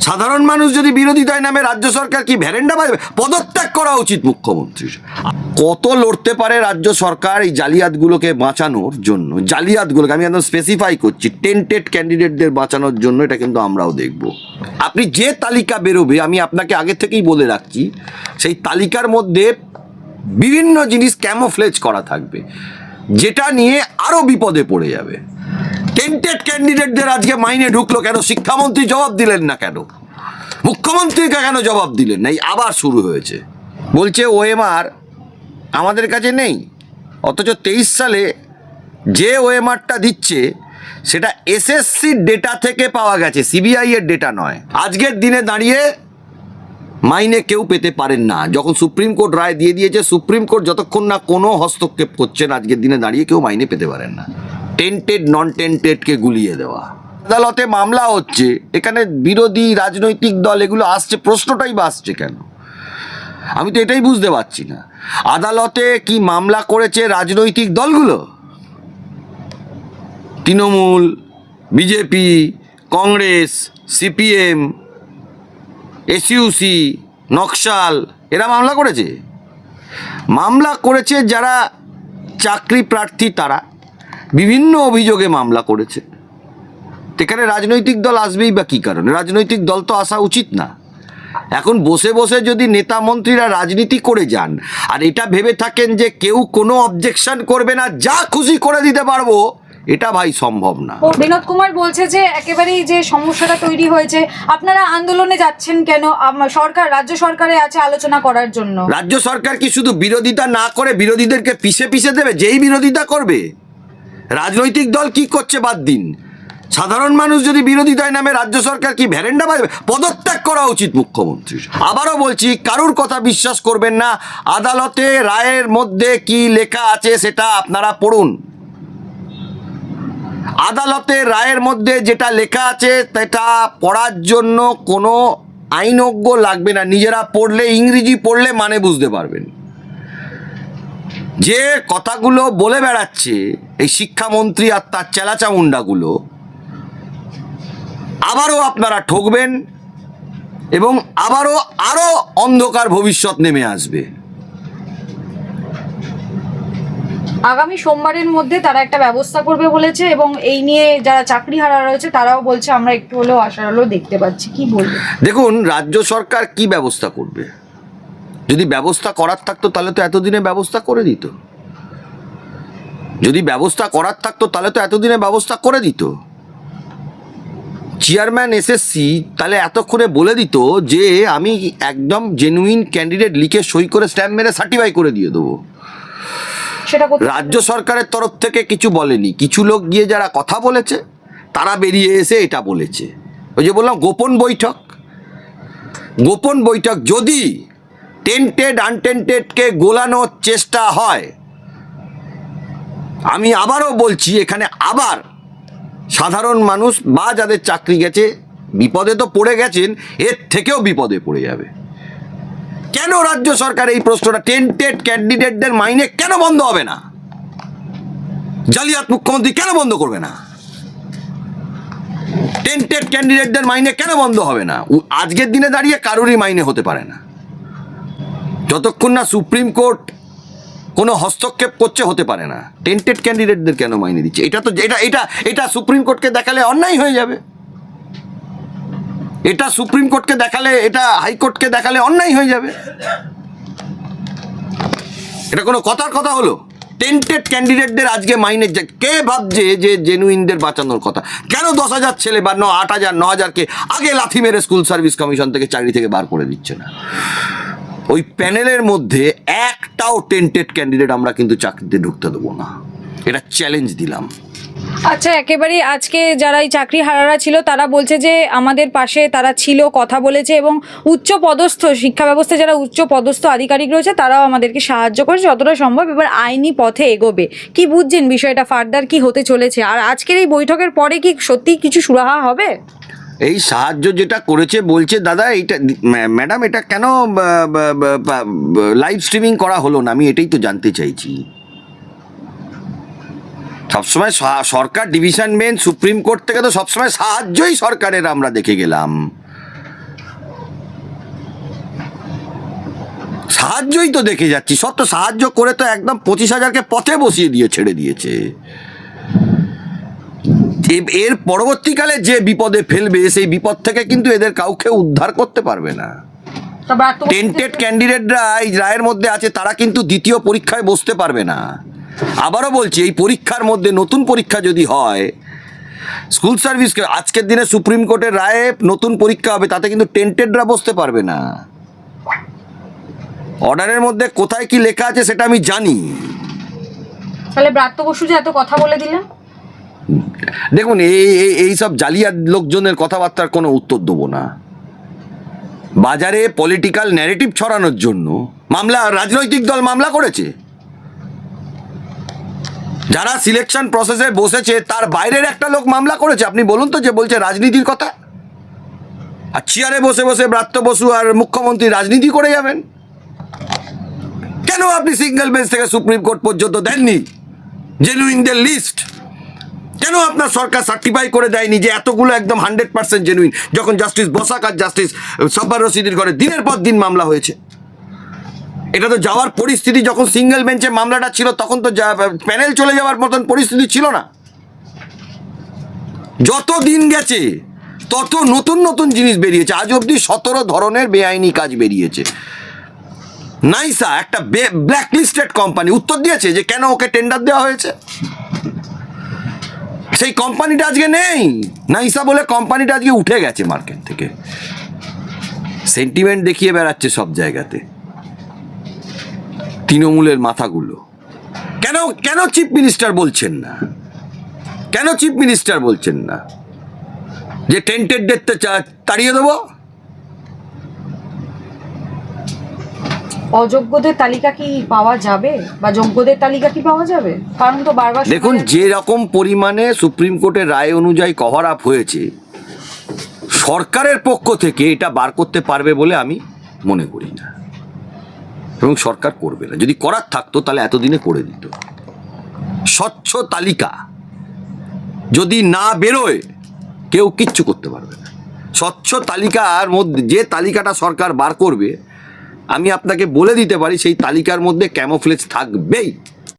সাধারণ মানুষ যদি বিরোধিতায় নামে রাজ্য সরকার কি ভ্যারেন্ডা বাজবে? পদত্যাগ করা উচিত মুখ্যমন্ত্রী কত লড়তে পারে রাজ্য সরকার এই জালিয়াতগুলোকে বাঁচানোর জন্য? জালিয়াতগুলোকে, আমি একদম স্পেসিফাই করছি টেন্টেড ক্যান্ডিডেটদের বাঁচানোর জন্য এটা কিন্তু আমরাও দেখব। আপনি যে তালিকা বেরোবে, আমি আপনাকে আগে থেকেই বলে রাখছি, সেই তালিকার মধ্যে বিভিন্ন জিনিস ক্যামোফ্লেজ করা থাকবে, যেটা নিয়ে আরও বিপদে পড়ে যাবে। টেন্টেড ক্যান্ডিডেটদের আজকে মাইনে ঢুকলো কেন? শিক্ষামন্ত্রী জবাব দিলেন না কেন? মুখ্যমন্ত্রীকে কেন জবাব দিলেন না? এই আবার শুরু হয়েছে। বলছে, ওএমআর আমাদের কাছে নেই। অথচ তেইশ সালে যে ওএমআরটা দিচ্ছে, সেটা এসএসসির ডেটা থেকে পাওয়া গেছে। সিবিআই এর ডেটা নয়। আজকের দিনে দাঁড়িয়ে মাইনে কেউ পেতে পারেন না। যখন সুপ্রিম কোর্ট রায় দিয়ে দিয়েছে, সুপ্রিম কোর্ট যতক্ষণ না কোনো হস্তক্ষেপ করছেন আজকের দিনে দাঁড়িয়ে কেউ মাইনে পেতে পারেন না। টেন্টেড নন টেন্টেডকে গুলিয়ে দেওয়া। আদালতে মামলা হচ্ছে, এখানে বিরোধী রাজনৈতিক দল এগুলো আসছে, প্রশ্নটাই বা আসছে কেন? আমি তো এটাই বুঝতে পারছি না। আদালতে কি মামলা করেছে রাজনৈতিক দলগুলো? Trinamool, BJP, Congress, CPM SUC Naxal, এরা মামলা করেছে। মামলা করেছে যারা চাকরি প্রার্থী তারা। বিভিন্ন অভিযোগে মামলা করেছে। এখানে রাজনৈতিক দল আসবেই বা কী কারণে? রাজনৈতিক দল তো আসা উচিত না। এখন বসে বসে যদি নেতা মন্ত্রীরা রাজনীতি করে যান আর এটা ভেবে থাকেন যে কেউ কোনো অবজেকশন করবে না যা খুশি করে দিতে পারব এটা ভাই সম্ভব না। বিনোদ কুমার বলছে যে একেবারেই যে সমস্যাটা তৈরি হয়েছে আপনারা আন্দোলনে যাচ্ছেন কেন? সরকার রাজ্য সরকারে আছে আলোচনা করার জন্য। রাজ্য সরকার কি শুধু বিরোধিতা না করে বিরোধীদেরকে পিষে পিষে দেবে? যেই বিরোধিতা করবে? রাজনৈতিক দল কি করছে বাদ দিন? সাধারণ মানুষ যদি বিরোধী বিরোধিতায় নামে রাজ্য সরকার কি ভ্যারেন্ডা বাজবে? পদত্যাগ করা উচিত মুখ্যমন্ত্রী আবারও বলছি, কারুর কথা বিশ্বাস করবেন না। আদালতে রায়ের মধ্যে কি লেখা আছে সেটা আপনারা পড়ুন। আদালতের রায়ের মধ্যে যেটা লেখা আছে সেটা পড়ার জন্য কোনো আইনজ্ঞ লাগবে না। নিজেরা পড়লে, ইংরেজি পড়লে মানে বুঝতে পারবেন। যে কথাগুলো বলে বেড়াচ্ছে এই শিক্ষামন্ত্রী আর তার চেলাচামুন্ডাগুলো আবারও আপনারা ঠকবেন এবং আবারও আরও অন্ধকার ভবিষ্যৎ নেমে আসবে। আগামী সোমবারের মধ্যে তারা একটা ব্যবস্থা করবে বলেছে এবং এই নিয়ে যারা চাকরি হারা রয়েছে তারাও বলছে আমরা একটু হলেও আশার হলেও দেখতে পাচ্ছি। কি বলব দেখুন রাজ্য সরকার কি ব্যবস্থা করবে? যদি ব্যবস্থা করার থাকতো তাহলে তো এতদিনে ব্যবস্থা করে দিত। যদি ব্যবস্থা করার থাকতো তাহলে তো এতদিনে ব্যবস্থা করে দিত। চেয়ারম্যান এসএসসি তাহলে এতক্ষণে বলে দিত যে আমি একদম জেনুইন ক্যান্ডিডেট লিখে সই করে স্ট্যাম্প মেরে সার্টিফাই করে দিয়ে দেবো। সেটা রাজ্য সরকারের তরফ থেকে কিছু বলেনি। কিছু লোক গিয়ে যারা কথা বলেছে তারা বেরিয়ে এসে এটা বলেছে। ওই যে বললাম গোপন বৈঠক। গোপন বৈঠক যদি টেন্টেড আনটেন্টেডকে গোলানোর চেষ্টা হয়। আমি আবারও বলছি, এখানে আবার সাধারণ মানুষ বা যাদের চাকরি গেছে, বিপদে তো পড়ে গেছেন, এর থেকেও বিপদে পড়ে যাবে। কেন রাজ্য সরকার এই প্রশ্নটা টেন্টেড ক্যান্ডিডেটদের মাইনে কেন বন্ধ হবে না? জালিয়াত মুখ্যমন্ত্রী কেন বন্ধ করবে না? টেন্টেড ক্যান্ডিডেটদের মাইনে কেন বন্ধ হবে না? আজকের দিনে দাঁড়িয়ে কারোরই মাইনে হতে পারে না। যতক্ষণ না সুপ্রিম কোর্ট কোনো হস্তক্ষেপ করছে, হতে পারে না। টেন্টেড ক্যান্ডিডেটদের কেন মাইনে দিচ্ছে? এটা তো এটা এটা এটা সুপ্রিম কোর্টকে দেখালে অন্যায় হয়ে যাবে। এটা সুপ্রিম কোর্টকে দেখালে, এটা হাইকোর্টকে দেখালে অন্যায় হয়ে যাবে। এটা কোনো কথার কথা হলো? টেন্টেড ক্যান্ডিডেটদের আজকে মাইনে কে ভাবছে যে জেনুইনদের বাঁচানোর কথা? কেন দশ হাজার ছেলে বা ন আট হাজার, ন হাজারকে আগে লাথি মেরে স্কুল সার্ভিস কমিশন থেকে চাকরি থেকে বার করে দিচ্ছে না? ওই প্যানেলের মধ্যে একটাও টেন্টেড ক্যান্ডিডেট আমরা কিন্তু চাকরিতে ঢুকতে দেবো না। এটা চ্যালেঞ্জ দিলাম। আচ্ছা একেবারেই আজকে যারা এই চাকরি হারারা ছিল, তারা বলছে যে আমাদের পাশে তারা ছিল, কথা বলেছে এবং উচ্চ পদস্থ, শিক্ষা ব্যবস্থায় যারা উচ্চ পদস্থ আধিকারিক রয়েছে, তারাও আমাদেরকে সাহায্য করেছে, যতটা সম্ভব এবার আইনি পথে এগোবে। কি বুঝছেন বিষয়টা? ফার্দার কি হতে চলেছে? আর আজকের এই বৈঠকের পরে কি সত্যি কিছু সুরাহা হবে? এই সাহায্য যেটা করেছে, বলছে, দাদা, এইটা ম্যাডাম, এটা কেন লাইভ স্ট্রিমিং করা হলো না? আমি এটাই তো জানতে চাইছি। সবসময় সরকার ডিভিশন বেঞ্চ সুপ্রিম কোর্ট থেকে তো সবসময় সাহায্যই সরকারের আমরা দেখে গেলাম। সাহায্যই তো দেখে যাচ্ছি। সব তো সাহায্য করে তো একদম পঁচিশ হাজারকে পথে বসিয়ে দিয়ে ছেড়ে দিয়েছে। এর পরবর্তীকালে যে বিপদে ফেলবে সেই বিপদ থেকে কিন্তু এদের কাউকে উদ্ধার করতে পারবে না। টেন্টেড ক্যান্ডিডেটরা এই রায়ের মধ্যে আছে তারা কিন্তু দ্বিতীয় পরীক্ষায় বসতে পারবে না। আবারও বলছি এই পরীক্ষার মধ্যে নতুন পরীক্ষা যদি হয় স্কুল সার্ভিস আজকের দিনে সুপ্রিম কোর্টের রায়ে নতুন পরীক্ষা হবে তাতে কিন্তু টেন্টেডরা বসতে পারবে না। অর্ডারের মধ্যে কোথায় কি লেখা আছে সেটা আমি জানি। তাহলে ব্রাত্য বসু যে এত কথা বলে দিলেন? দেখুন, এই, এই- সব জালিয়াত লোকজনের কথাবার্তার কোনো উত্তর দেবো না। বাজারে পলিটিক্যাল ন্যারেটিভ ছড়ানোর জন্য মামলা, রাজনৈতিক দল মামলা করেছে। যারা সিলেকশন প্রসেসে বসেছে, তার বাইরের একটা লোক মামলা করেছে। আপনি বলুন তো যে বলছে রাজনীতির কথা। আর চেয়ারে বসে বসে ব্রাত্য বসু আর মুখ্যমন্ত্রী রাজনীতি করে যাবেন। কেন আপনি সিঙ্গেল বেঞ্চ থেকে সুপ্রিম কোর্ট পর্যন্ত দেননি? জেনুইনদের লিস্ট কেন আপনার সরকার সার্টিফাই করে দেয়নি যে এতগুলো একদম হান্ড্রেড পার্সেন্ট জেনুইন যখন জাস্টিস বসাক আর জাস্টিস সব্বার রশিদির ঘরে দিনের পর দিন মামলা হয়েছে। এটা তো যাওয়ার পরিস্থিতি, যখন সিঙ্গেল বেঞ্চে মামলাটা ছিল, তখন তো প্যানেল চলে যাওয়ার মতন পরিস্থিতি ছিল না। যত দিন গেছে, তত নতুন নতুন জিনিস বেরিয়েছে। আজ অবধি সতেরো ধরনের বেআইনি কাজ বেরিয়েছে। নাইসা, একটা ব্ল্যাক লিস্টেড কোম্পানি উত্তর দিয়েছে যে কেন ওকে টেন্ডার দেওয়া হয়েছে। সেই কোম্পানিটা আজকে নেই। নাইসা বলে কোম্পানিটা আজকে উঠে গেছে মার্কেট থেকে। সেন্টিমেন্ট দেখিয়ে বেড়াচ্ছে সব জায়গাতে। তৃণমূলের মাথাগুলো। কেন কেন চিফ মিনিস্টার বলছেন না? কেন চিফ মিনিস্টার বলছেন না? যে টেন্টেড ডেটটা তাড়িয়ে দেবো? অযোগ্যদের তালিকা কি পাওয়া যাবে? বা যোগ্যদের তালিকা কি পাওয়া যাবে? কারণ তো বারবার দেখুন যে রকম পরিমাণে সুপ্রিম কোর্টের রায় অনুযায়ী কভার আপ হয়েছে সরকারের পক্ষ থেকে এটা বার করতে পারবে বলে আমি মনে করি না। এবং সরকার করবে না। যদি করার থাকতো তাহলে এতদিনে করে দিত। স্বচ্ছ তালিকা। যদি না বেরোয় কেউ কিচ্ছু করতে পারবে না। স্বচ্ছ তালিকার মধ্যে যে তালিকাটা সরকার বার করবে আমি আপনাকে বলে দিতে পারি সেই তালিকার মধ্যে ক্যামোফ্লেজ থাকবেই।